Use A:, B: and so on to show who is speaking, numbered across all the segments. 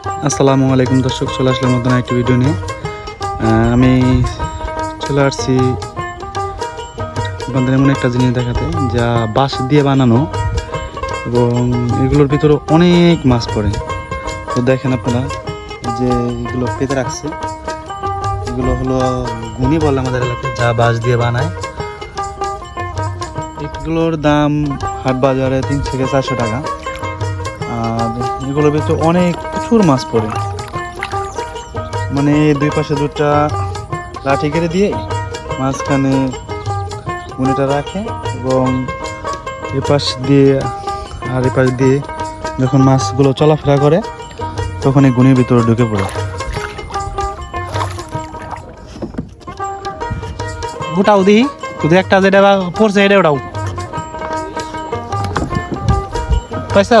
A: আসসালামু আলাইকুম দর্শক, চলে আসলাম নতুন একটি ভিডিও নিয়ে। আমি চলে আসছি আপনাদের এমন একটা জিনিস দেখাতে, যা বাঁশ দিয়ে বানানো এবং এগুলোর ভিতরে অনেক মাছ পড়ে। তো দেখেন আপনারা যে এগুলো পেতে রাখছে, এগুলো হলো গুনি বলে আমাদের এলাকায়, যা বাঁশ দিয়ে বানায়। এগুলোর দাম হাট বাজারে তিন থেকে চারশো টাকা। আর এগুলোর ভিতরে অনেক প্রচুর মাছ পড়ে। মানে দুই পাশে দুটা লাঠি কেটে দিয়ে মাঝখানে গুনিটা রাখে এবং এ পাশ দিয়ে আর এ পাশ দিয়ে যখন মাছগুলো চলাফেরা করে, তখন এই গুনির ভিতরে ঢুকে পড়ে।
B: উঠাও দিই শুধু একটা যেটা পড়ছে এটা উঠাও পাইছো?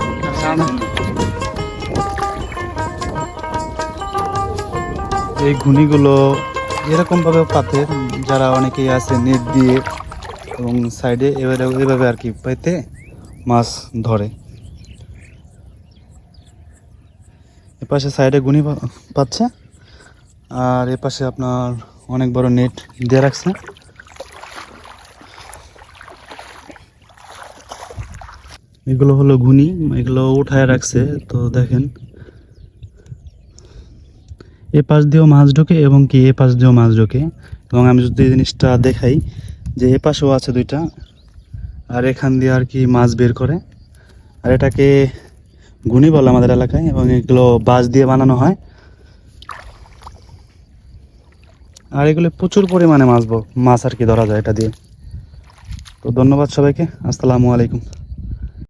A: এই ঘুনিগুলো এরকমভাবে পাতে, যারা অনেকেই আছে নেট দিয়ে এবং সাইডে এবারে এভাবে আর কি পাইতে মাছ ধরে। এপাশে সাইডে গুনি পাচ্ছে, আর এপাশে আপনার অনেক বড় নেট দিয়ে রাখছে। এগুলো হলো ঘুনি, এগুলো উঠায় রাখছে, তো দেখেন। এ পাশ দিয়েও মাছ ঢোকে এবং কি, এ পাশ দিয়েও মাছ ঢোকে। এবং আমি যদি জিনিসটা দেখাই, যে এ পাশেও আছে দুইটা, আর এখান দিয়ে আর কি মাছ বের করে। আর এটাকে গুনি বলে আমাদের এলাকায়, এবং এগুলো বাঁশ দিয়ে বানানো হয়। আর এগুলো প্রচুর পরিমাণে মাছ মাছ আর কি ধরা যায় এটা দিয়ে। তো ধন্যবাদ সবাইকে, আসসালামু আলাইকুম।